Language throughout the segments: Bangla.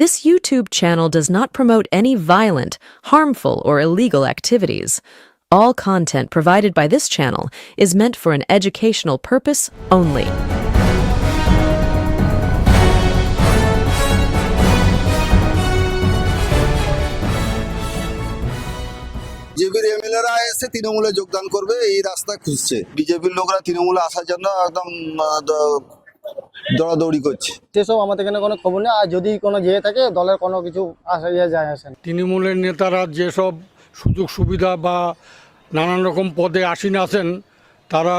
This YouTube channel does not promote any violent, harmful, or illegal activities. All content provided by this channel is meant for an educational purpose only. বিজেপির এমএলএরা এসে তৃণমূলে যোগদান করবে এই রাস্তা খুঁজছে বিজেপির লোকরা তৃণমূলে আসার জন্য একদম আহ, দ- দৌড়াদৌড়ি করছে। সেসব আমাদের এখানে কোনো খবর নেই। আর যদি কোনো যেয়ে থাকে দলের কোনো কিছু আসা ইয়ে যায় আসে তৃণমূলের নেতারা যেসব সুযোগ সুবিধা বা নানান রকম পদে আসীন আছেন তারা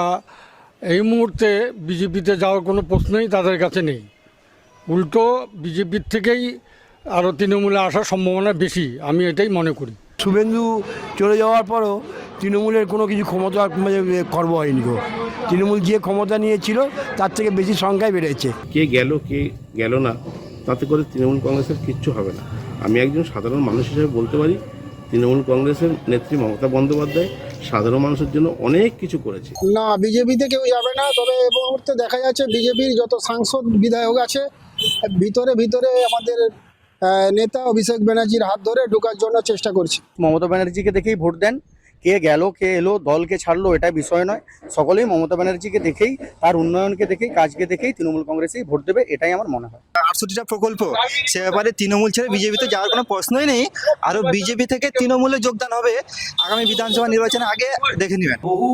এই মুহূর্তে বিজেপিতে যাওয়ার কোনো প্রশ্নই তাদের কাছে নেই। উল্টো বিজেপির থেকেই আরও তৃণমূলে আসার সম্ভাবনা বেশি আমি এটাই মনে করি। শুভেন্দু চলে যাওয়ার পরও তৃণমূলের কোনো কিছু ক্ষমতা খর্ব হয়নি গো। তৃণমূল যে ক্ষমতা নিয়েছিল তার থেকে বেশি সংখ্যায় বেড়েছে। কে গেল কে গেল না তাতে করে তৃণমূল কংগ্রেসের কিচ্ছু হবে না। আমি একজন সাধারণ মানুষ হিসেবে বলতে পারি তৃণমূল কংগ্রেসের নেত্রী মমতা বন্দ্যোপাধ্যায় সাধারণ মানুষের জন্য অনেক কিছু করেছে। না বিজেপিতে কেউ যাবে না তবে এ মুহূর্তে দেখা যাচ্ছে বিজেপির যত সাংসদ বিধায়ক আছে ভিতরে ভিতরে আমাদের নেতা অভিষেক ব্যানার্জির হাত ধরে ঢোকার জন্য চেষ্টা করছে। মমতা ব্যানার্জিকে দেখেই ভোট দেন। কে গেল, কে এলো, দলকে ছাড়লো এটা বিষয় নয়। সকলেই মমতা ব্যানার্জিকে দেখেই, তার উন্নয়নকে দেখেই, কাজকে দেখেই তৃণমূল কংগ্রেসেই ভোট দেবে, এটাই আমার মনে হয়। আটষট্টিটা প্রকল্প। সে ব্যাপারে তৃণমূল ছেড়ে বিজেপিতে যাওয়ার কোনো প্রশ্নই নেই। আরও বিজেপি থেকে তৃণমূলে যোগদান হবে আগামী বিধানসভা নির্বাচনে আগে দেখে নেবেন। বহু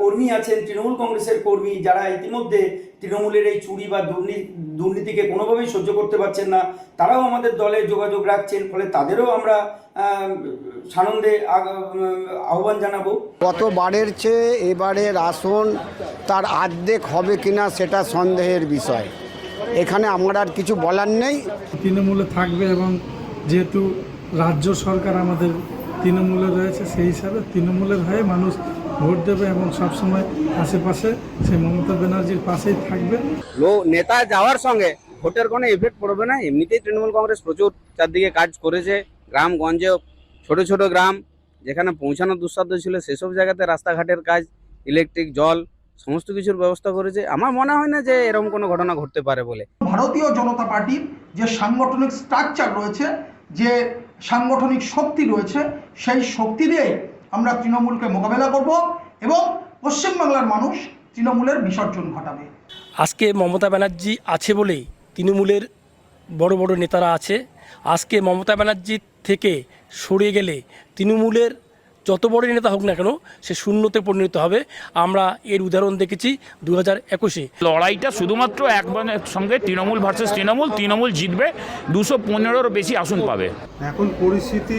কর্মী আছেন তৃণমূল কংগ্রেসের কর্মী যারা ইতিমধ্যে তৃণমূলের এই চুরি বা দুর্নীতি দুর্নীতিকে কোনোভাবেই সহ্য করতে পারছেন না তারাও আমাদের দলে যোগাযোগ রাখছেন ফলে তাদেরও আমরা আহ, সানন্দে আহ্বান জানাব। গতবারের চেয়ে এবারের আসন তার আর্ধেক হবে কিনা সেটা সন্দেহের বিষয়। এখানে আমার আর কিছু বলার নেই। তৃণমূলে থাকবে এবং যেহেতু রাজ্য সরকার আমাদের তৃণমূলে রয়েছে সেই হিসাবে তৃণমূলের হয়ে মানুষ ভোট দেবে এবং সবসময় আশেপাশে সেই মমতা ব্যানার্জির পাশেই থাকবে। লো নেতা যাওয়ার সঙ্গে ভোটের কোনো এফেক্ট পড়বে না। এমনিতেই তৃণমূল কংগ্রেস প্রচুর চারদিকে কাজ করেছে। গ্রামগঞ্জে ছোট ছোট গ্রাম যেখানে পৌঁছানো দুঃসাধ্য ছিল সেসব জায়গাতে রাস্তাঘাটের কাজ ইলেকট্রিক জল সমস্ত কিছুর ব্যবস্থা করেছে। আমার মনে হয় না যে এরকম কোনো ঘটনা ঘটতে পারে বলে। ভারতীয় জনতা পার্টির যে সাংগঠনিক স্ট্রাকচার রয়েছে যে সাংগঠনিক শক্তি রয়েছে সেই শক্তি দিয়ে আমরা তৃণমূলকে মোকাবেলা করব এবং পশ্চিমবাংলার মানুষ তৃণমূলের বিসর্জন ঘটাবে। আজকে মমতা ব্যানার্জি আছে বলেই তৃণমূলের বড় বড় নেতারা আছে। আজকে মমতা ব্যানার্জির থেকে সরে গেলে তৃণমূলের যত বড় নেতা হোক না কেন সে শূন্যতে পরিণত হবে। আমরা এর উদাহরণ দেখেছি দু হাজার একুশে। লড়াইটা শুধুমাত্র একবারের সঙ্গে তৃণমূল ভার্সেস তৃণমূল তৃণমূল জিতবে দুশো পনেরোর বেশি আসন পাবে। এখন পরিস্থিতি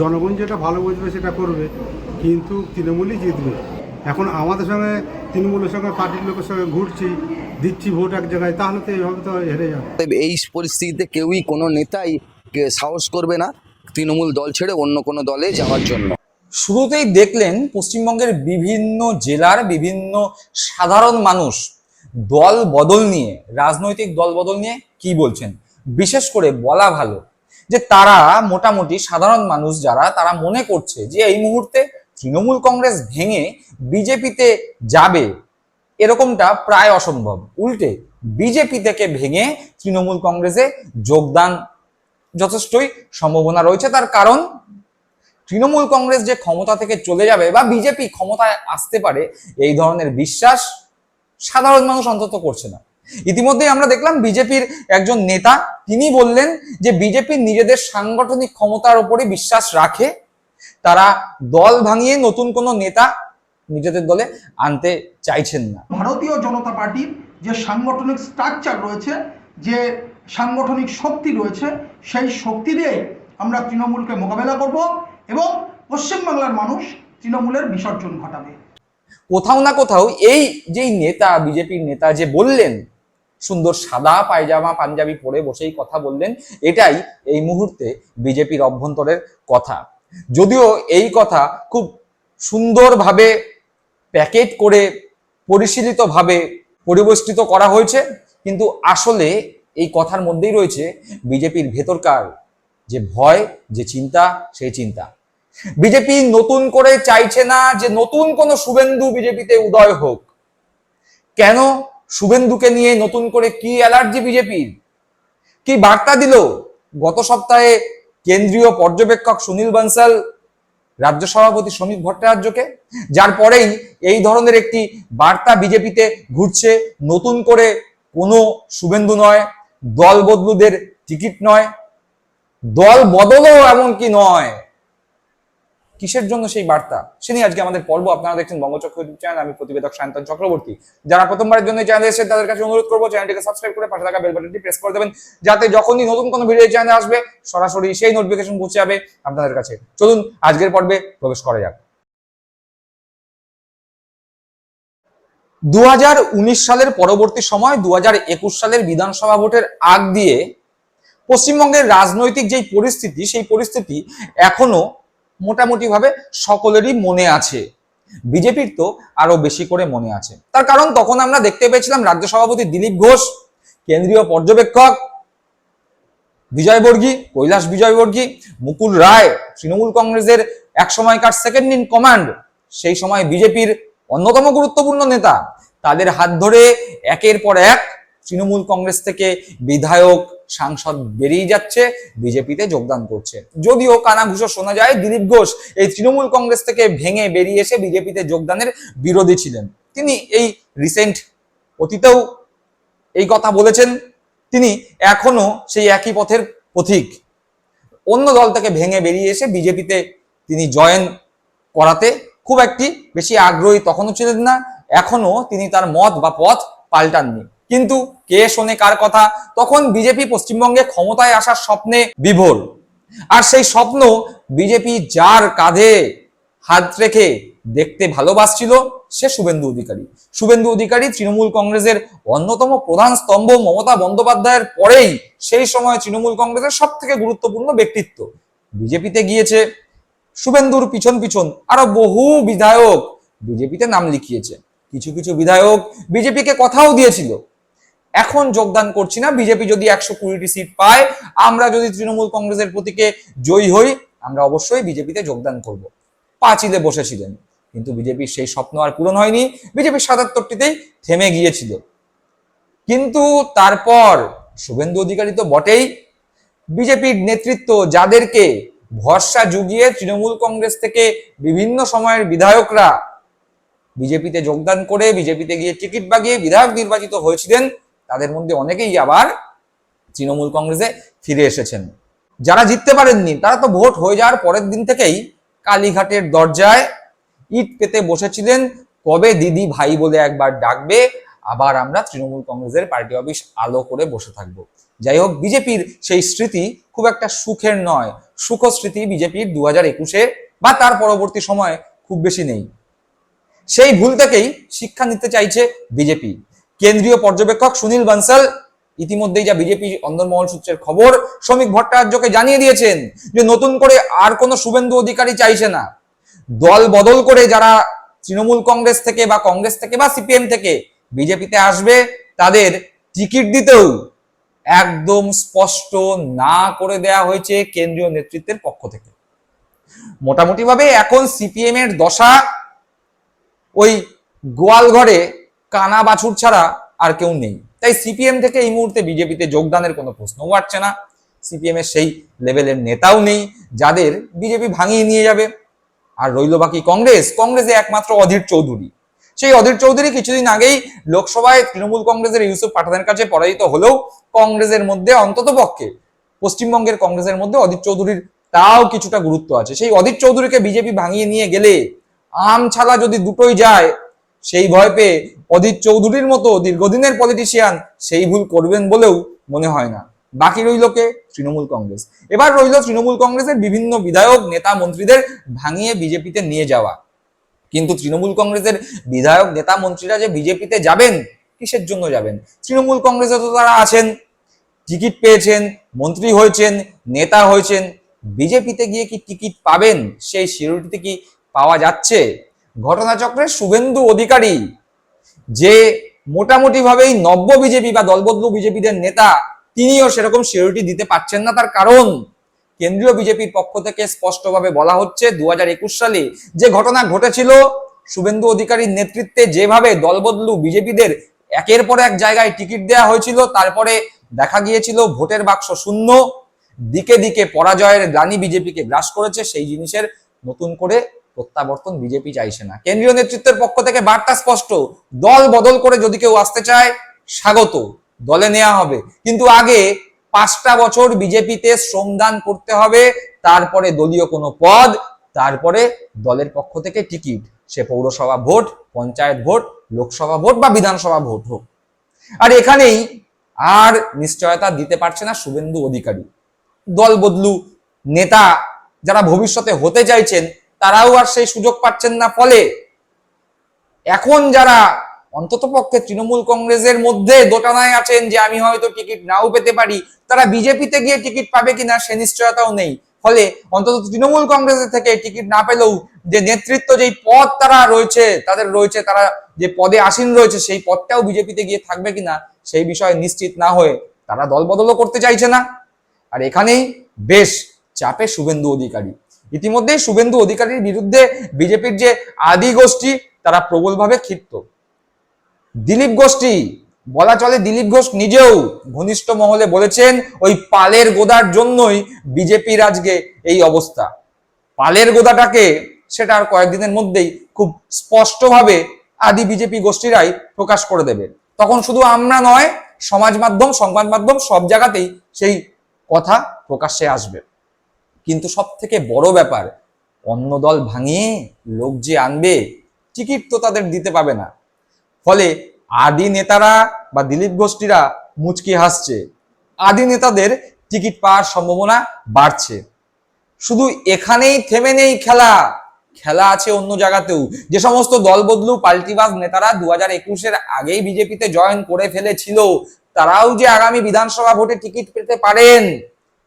জনগণ যেটা ভালো বুঝবে সেটা করবে কিন্তু তৃণমূলই জিতবে। এখন আমাদের সঙ্গে তৃণমূলের সঙ্গে পার্টির লোকের সঙ্গে ঘুরছি দিচ্ছি ভোট এক জায়গায় তাহলে তো এইভাবে তো হেরে যাবে। এই পরিস্থিতিতে কেউই কোনো নেতাই সাহস করবে না তৃণমূল দল ছেড়ে অন্য কোনো দলে যাওয়ার জন্য। শুরুতেই দেখলেন পশ্চিমবঙ্গের বিভিন্ন জেলার বিভিন্ন সাধারণ মানুষ দল বদল নিয়ে, রাজনৈতিক দল বদল নিয়ে কি বলছেন? বিশেষ করে বলা ভালো যে তারা মোটামুটি সাধারণ মানুষ যারা, তারা মনে করছে যে এই মুহূর্তে তৃণমূল কংগ্রেস ভেঙে বিজেপিতে যাবে, এরকমটা প্রায় অসম্ভব। উল্টে, বিজেপি থেকে ভেঙে তৃণমূল কংগ্রেসে যোগদান যথেষ্টই সম্ভাবনা রয়েছে। তার কারণ তৃণমূল কংগ্রেস যে ক্ষমতা থেকে চলে যাবে বা বিজেপি ক্ষমতায় আসতে পারে, এই ধরনের বিশ্বাস সাধারণ মানুষ অন্তত করছে না। ইতিমধ্যেই আমরা দেখলাম বিজেপির একজন নেতা, তিনি বললেন যে বিজেপি নিজেদের সাংগঠনিক ক্ষমতার উপরে বিশ্বাস রাখে। তারা দল ভাঙিয়ে নতুন কোনো নেতা নিজেদের দলে আনতে চাইছেন না। ভারতীয় জনতা পার্টির যে সাংগঠনিক স্ট্রাকচার রয়েছে, যে সাংগঠনিক শক্তি রয়েছে, সেই শক্তি দিয়ে আমরা তৃণমূলকে মোকাবেলা করব। এবং পশ্চিমবাংলার মানুষ তৃণমূলের বিসর্জন ঘটাবে। কোথাও না কোথাও এই যেই নেতা, বিজেপির নেতা যে বললেন, সুন্দর সাদা পায়জামা, পাঞ্জাবি পরে বসেই কথা বললেন, এটাই এই মুহূর্তে বিজেপির অভ্যন্তরের কথা। যদিও এই কথা খুব সুন্দরভাবে প্যাকেট করে পরিশীলিতভাবে পরিবেষ্টিত করা হয়েছে, কিন্তু আসলে এই কথার মধ্যেই রয়েছে বিজেপির ভেতরকার যে ভয়, যে চিন্তা, সেই চিন্তা। বিজেপি নতুন করে চাইছে না যে নতুন কোনো শুভেন্দু বিজেপিতে উদয় হোক। কেন? শুভেন্দুকে নিয়ে নতুন করে কি অ্যালার্জি বিজেপির? কি বার্তা দিল? গত সপ্তাহে কেন্দ্রীয় পর্যবেক্ষক সুনীল বানসাল, রাজ্য সভাপতি সমীপ ভট্টাচার্যকে, যার পরেই এই ধরনের একটি বার্তা বিজেপিতে ঘুরছে, নতুন করে কোনো শুভেন্দু নয়, দল বদলুদের টিকিট নয় দল বদলও এমনকি নয়? কিসের জন্য সেই বার্তা? সে নিয়ে আজকে আমাদের পর্ব আপনারা দেখছেন বঙ্গচক্র ইউটিউব চ্যানেল, আমি প্রতিবেদক শান্তন চক্রবর্তী। যারা প্রথমবারের জন্য চ্যানেলে এসেছেন, তাদের কাছে অনুরোধ করব চ্যানেলটিকে সাবস্ক্রাইব করে পাশে থাকা বেল বাটনটি প্রেস করে দেবেন, যাতে যখনই নতুন কোনো ভিডিও চ্যানেল আসবে, সরাসরি সেই নোটিফিকেশন পৌঁছে যাবে আপনাদের কাছে। চলুন, আজকের পর্বে প্রবেশ করা যাক। দু হাজার উনিশ সালের পরবর্তী সময় দু হাজার একুশ সালের বিধানসভা ভোটের আগ দিয়ে পশ্চিমবঙ্গের রাজনৈতিক যেই পরিস্থিতি, সেই পরিস্থিতি এখনও মোটামুটি ভাবে সকলেরই মনে আছে। বিজেপির তো আরও বেশি করে মনে আছে। তার কারণ তখন আমরা দেখতে পেয়েছিলাম রাজ্য সভাপতি দিলীপ ঘোষ, কেন্দ্রীয় পর্যবেক্ষক বিজয় বর্গী, কৈলাস বিজয় বর্গী, মুকুল রায়, তৃণমূল কংগ্রেসের এক সময়কার সেকেন্ড ইন কমান্ড সেই সময় বিজেপির অন্যতম গুরুত্বপূর্ণ নেতা। তাদের হাত ধরে একের পর এক তৃণমূল কংগ্রেস থেকে বিধায়ক সাংসদ বেরিয়ে যাচ্ছে, বিজেপিতে যোগদান করছে। যদিও কানাঘুষো শোনা যায়, দিলীপ ঘোষ এই তৃণমূল কংগ্রেস থেকে ভেঙে বেরিয়ে এসে বিজেপিতে যোগদানের বিরোধী ছিলেন। তিনি এই রিসেন্ট অতীতেও এই কথা বলেছেন, তিনি এখনও সেই একই পথের পথিক। অন্য দল থেকে ভেঙে বেরিয়ে এসে বিজেপিতে তিনি জয়েন করাতে খুব একটি বেশি আগ্রহী তখনও ছিলেন না এখনও তিনি তার মত বা পথ পাল্টাননি। কিন্তু কে শোনে কার কথা? তখন বিজেপি পশ্চিমবঙ্গে ক্ষমতায় আসার স্বপ্নে বিভোর। আর সেই স্বপ্ন বিজেপি যার কাঁধে হাত রেখে দেখতে ভালোবাসছিল, সে শুভেন্দু অধিকারী। শুভেন্দু অধিকারী তৃণমূল কংগ্রেসের অন্যতম প্রধান স্তম্ভ মমতা বন্দ্যোপাধ্যায়ের পরেই সেই সময় তৃণমূল কংগ্রেসের সব থেকে গুরুত্বপূর্ণ ব্যক্তিত্ব। বিজেপিতে গিয়েছে শুভেন্দুর পিছন পিছন আরও বহু বিধায়ক বিজেপিতে নাম লিখিয়েছে। কিছু কিছু বিধায়ক বিজেপিকে কথাও দিয়েছিল। এখন যোগদান করছি না। বিজেপি যদি একশো কুড়িটি সিট পায়, আমরা যদি তৃণমূল কংগ্রেসের প্রতীকে জয়ী হই, আমরা অবশ্যই বিজেপিতে যোগদান করব। পাঁচিলে বসেছিলেন, কিন্তু বিজেপির সেই স্বপ্ন আর পূরণ হয়নি। বিজেপির সাতাত্তরটিতেই থেমে গিয়েছিল। কিন্তু তারপর শুভেন্দু অধিকারী তো বটেই। বিজেপির নেতৃত্ব যাদেরকে ভরসা জুগিয়ে তৃণমূল কংগ্রেস থেকে বিভিন্ন সময়ের বিধায়করা বিজেপিতে যোগদান করে, বিজেপিতে গিয়ে টিকিট বাগিয়ে বিধায়ক নির্বাচিত হয়েছিলেন তাদের মধ্যে অনেকেই আবার তৃণমূল কংগ্রেসে ফিরে এসেছেন। যারা জিততে পারেননি, তারা তো ভোট হয়ে যাওয়ার পরের দিন থেকেই কালীঘাটের দরজায় ইট পেতে বসেছিলেন কবে দিদি ভাই বলে একবার ডাকবে, আবার আমরা তৃণমূল কংগ্রেসের পার্টি অফিস আলো করে বসে থাকব। যাই হোক, বিজেপির সেই স্মৃতি খুব একটা সুখের নয়। সুখ স্মৃতি বিজেপির দু হাজার একুশে বা তার পরবর্তী সময় খুব বেশি নেই। সেই ভুল থেকেই শিক্ষা নিতে চাইছে বিজেপি। কেন্দ্রীয় পর্যবেক্ষক সুনীল বানসাল ইতিমধ্যেই যা বিজেপি অন্দরমহল সূত্রের খবর, শ্রমিক ভট্টাচার্যকে জানিয়ে দিয়েছেন যে নতুন করে আর কোনো শুভেন্দু অধিকারী চাইছে না। দল বদল করে যারা তৃণমূল কংগ্রেস থেকে বা কংগ্রেস থেকে বা সিপিএম থেকে বিজেপিতে আসবে, তাদের টিকিট দিতেও একদম স্পষ্ট না করে দেয়া হয়েছে কেন্দ্রীয় নেতৃত্বের পক্ষ থেকে। মোটামুটি ভাবে এখন সিপিএম এর দশা ওই গোয়াল ঘরে কানা বাছুর ছাড়া আর কেউ নেই। তাই সিপিএম থেকে এই মুহূর্তে বিজেপিতে যোগদানের কোনো প্রশ্নও আসছে না। সিপিএম এর সেই লেভেলের নেতাও নেই, যাদের বিজেপি ভাঙিয়ে নিয়ে যাবে। আর রইল বাকি কংগ্রেস, কংগ্রেসে একমাত্র অধীর চৌধুরী। সেই অধীর চৌধুরী কিছুদিন আগেই লোকসভায় তৃণমূল কংগ্রেসের ইউসুফ পাঠানের কাছে পরাজিত হলেও কংগ্রেসের মধ্যে অন্তত পক্ষে, পশ্চিমবঙ্গের কংগ্রেসের মধ্যে অধীর চৌধুরীর তাও কিছুটা গুরুত্ব আছে। সেই অধীর চৌধুরীকে বিজেপি ভাঙিয়ে নিয়ে গেলে আম ছালা যদি দুটোই যায় সেই ভয় পেয়ে অধীর চৌধুরীর মতো দীর্ঘদিনের পলিটিশিয়ান সেই ভুল করবেন বলেও মনে হয় না। বাকি রইল কে? তৃণমূল কংগ্রেস। এবার রইল তৃণমূল কংগ্রেসের বিভিন্ন বিধায়ক, নেতা, মন্ত্রীদের ভাঙিয়ে বিজেপিতে নিয়ে যাওয়া। কিন্তু তৃণমূল কংগ্রেসের বিধায়ক, নেতা, মন্ত্রীরা যে বিজেপিতে যাবেন, কিসের জন্য যাবেন? তৃণমূল কংগ্রেসে তো তারা আছেন, টিকিট পেয়েছেন, মন্ত্রী হয়েছেন, নেতা হয়েছেন। বিজেপিতে গিয়ে কি টিকিট পাবেন? সেই শিরোটিতে কি পাওয়া যাচ্ছে? ঘটনাচক্রের শুভেন্দু অধিকারী, যে মোটামুটি ভাবেই নব্য বিজেপি বা দলবদলু বিজেপিদের নেতা, তিনিও সেরকম সিওরিটি দিতে পারছেন না। তার কারণ, কেন্দ্রীয় বিজেপির পক্ষ থেকে স্পষ্টভাবে বলা হচ্ছে, দুহাজার একুশ সালে যে ঘটনা ঘটেছিল, শুভেন্দু অধিকারীর নেতৃত্বে যেভাবে দলবদলু বিজেপিদের একের পর এক জায়গায় টিকিট দেওয়া হয়েছিল, তারপরে দেখা গিয়েছিল ভোটের বাক্স শূন্য, দিকে দিকে পরাজয়ের গ্লানি বিজেপিকে গ্রাস করেছে, সেই জিনিসের নতুন করে প্রত্যাবর্তন বিজেপি চাইছে না। কেন্দ্রীয় নেতৃত্বের পক্ষ থেকে বার্তা স্পষ্ট। দল বদল করে যদি কেউ আসতে চায়, স্বাগত। দলে নেওয়া হবে। কিন্তু আগে পাঁচটা বছর বিজেপিতে শ্রমদান করতে হবে, তারপরে দলীয় কোনো পদ, তারপরে দলের পক্ষ থেকে টিকিট। সে পৌরসভা ভোট, পঞ্চায়েত ভোট, লোকসভা ভোট বা বিধানসভা ভোট হোক। আর এখানেই আর নিশ্চয়তা দিতে পারছে না শুভেন্দু অধিকারী। দল বদলু নেতা যারা ভবিষ্যতে হতে চাইছেন তারাও আর সেই সুযোগ পাচ্ছেন না ফলে এখন যারা অন্তত পক্ষে তৃণমূল কংগ্রেসের মধ্যে দোটানায় আছেন যে আমি হয়তো টিকিট নাও পেতে পারি, তারা বিজেপিতে গিয়ে টিকিট পাবে কিনা সে নিশ্চয়তাও নেই। ফলে অন্তত তৃণমূল কংগ্রেসের থেকে টিকিট না পেলেও যে নেতৃত্ব, যেই পদ তারা রয়েছে, তাদের রয়েছে, তারা যে পদে আসীন রয়েছে, সেই পদটাও বিজেপিতে গিয়ে থাকবে কিনা সেই বিষয়ে নিশ্চিত না হয়ে তারা দল বদলও করতে চাইছে না। আর এখানেই বেশ চাপে শুভেন্দু অধিকারী। ইতিমধ্যেই শুভেন্দু অধিকারীর বিরুদ্ধে বিজেপির যে আদি গোষ্ঠী, তারা প্রবলভাবে ক্ষিপ্ত। দিলীপ গোষ্ঠী, বলা চলে দিলীপ ঘোষ নিজেও ঘনিষ্ঠ মহলে বলেছেন, ওই পালের গোদার জন্যই বিজেপির আজকে এই অবস্থা। পালের গোদাটাকে সেটা আর কয়েকদিনের মধ্যেই খুব স্পষ্টভাবে আদি বিজেপি গোষ্ঠীরাই প্রকাশ করে দেবে। তখন শুধু আমরা নয়, সমাজ মাধ্যম, সংবাদ মাধ্যম সব জায়গাতেই সেই কথা প্রকাশ্যে আসবে। কিন্তু সব থেকে বড় ব্যাপার, অন্য দল ভাঙিয়ে লোক যে আনবে, টিকিট তো তাদের দিতে পাবে না। ফলে আদি নেতারা বা দিলীপ গোষ্ঠীরা মুচকি হাসছে। আদি নেতাদের টিকিট পাওয়ার সম্ভাবনা বাড়ছে। শুধু এখানেই থেমে নেই খেলা। খেলা আছে অন্য জায়গাতেও। যে সমস্ত দল বদলু, পাল্টিবাজ নেতারা দু হাজার একুশের আগেই বিজেপিতে জয়েন করে ফেলেছিল। তারাও যে আগামী বিধানসভা ভোটে টিকিট পেতে পারেন।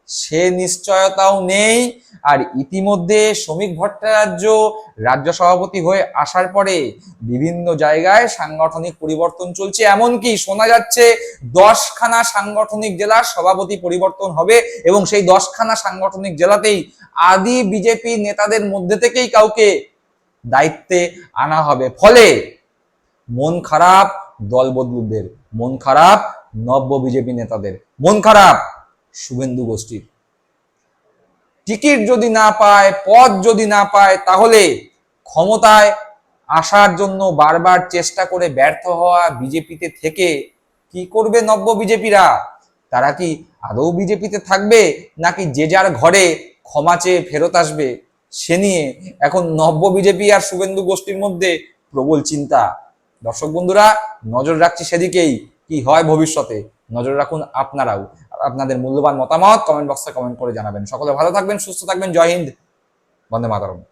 সে নিশ্চয়তাও নেই। আর ইতিমধ্যে শ্রমিক ভট্টাচার্য রাজ্য সভাপতি হয়ে আসার পরে বিভিন্ন জায়গায় সাংগঠনিক পরিবর্তন চলছে। এমনকি শোনা যাচ্ছে দশখানা সাংগঠনিক জেলার সভাপতি পরিবর্তন হবে এবং সেই দশখানা সাংগঠনিক জেলাতেই আদি বিজেপি নেতাদের মধ্যে থেকেই কাউকে দায়িত্বে আনা হবে। ফলে মন খারাপ দল বদলুদের, মন খারাপ নব্য বিজেপি নেতাদের, মন খারাপ শুভেন্দু গোষ্ঠীর। টিকিট যদি না পায়, পদ যদি না পায়, তাহলে ক্ষমতায় আসার জন্য বারবার চেষ্টা করে ব্যর্থ হওয়া বিজেপিতে থেকে কি করবে নব্য বিজেপিরা? তারা কি আদৌ বিজেপিতে থাকবে, নাকি যে যার ঘরে ক্ষমা চেয়ে ফেরত আসবে? সে নিয়ে এখন নব্য বিজেপি আর শুভেন্দু গোষ্ঠীর মধ্যে প্রবল চিন্তা। দর্শক বন্ধুরা, নজর রাখছি সেদিকেই, কি হয় ভবিষ্যতে? নজর রাখুন আপনারাও। আপনাদের মূল্যবান মতামত কমেন্ট বক্সে কমেন্ট করে জানাবেন। সকলে ভালো থাকবেন, সুস্থ থাকবেন। জয় হিন্দ। বন্দে মাতরম।